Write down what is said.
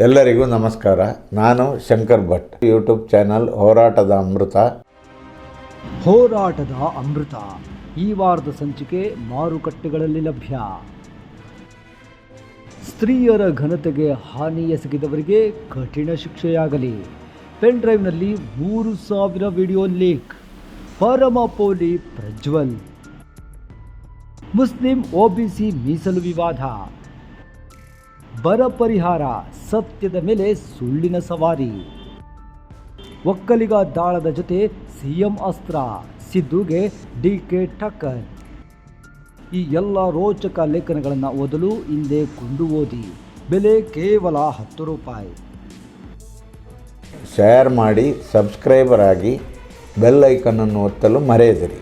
ಎಲ್ಲರಿಗೂ ನಮಸ್ಕಾರ. ನಾನು ಶಂಕರ್ ಭಟ್. ಯೂಟ್ಯೂಬ್ ಚಾನಲ್ ಹೋರಾಟದ ಅಮೃತ. ಹೋರಾಟದ ಅಮೃತ. ಈ ವಾರದ ಸಂಚಿಕೆ ಮಾರುಕಟ್ಟೆಗಳಲ್ಲಿ ಲಭ್ಯ. ಸ್ತ್ರೀಯರ ಘನತೆಗೆ ಹಾನಿ ಎಸಗಿದವರಿಗೆ ಕಠಿಣ ಶಿಕ್ಷೆಯಾಗಲಿ. ಪೆನ್ ಡ್ರೈವ್ನಲ್ಲಿ ಮೂರು ಸಾವಿರ ವಿಡಿಯೋ ಲೀಕ್. ಪರಮ ಪೋಲಿ ಪ್ರಜ್ವಲ್. ಮುಸ್ಲಿಂ ಒಬಿಸಿ ಮೀಸಲು ವಿವಾದ. ಬರ ಪರಿಹಾರ ಸತ್ಯದ ಮೇಲೆ ಸುಳ್ಳಿನ ಸವಾರಿ. ಒಕ್ಕಲಿಗ ದಾಳದ ಜೊತೆ ಸಿಎಂ ಅಸ್ತ್ರ, ಸಿದ್ದುಗೆ ಡಿಕೆ ಠಕ್ಕರ್ ಈ ಎಲ್ಲ ರೋಚಕ ಲೇಖನಗಳನ್ನು ಓದಲು ಹಿಂದೆ ಕೊಂಡು ಓದಿ. ಬೆಲೆ ಕೇವಲ ಹತ್ತು ರೂಪಾಯಿ. ಶೇರ್ ಮಾಡಿ, ಸಬ್ಸ್ಕ್ರೈಬರ್ ಆಗಿ ಬೆಲ್ ಒತ್ತಲು ಮರೆಯದಿರಿ.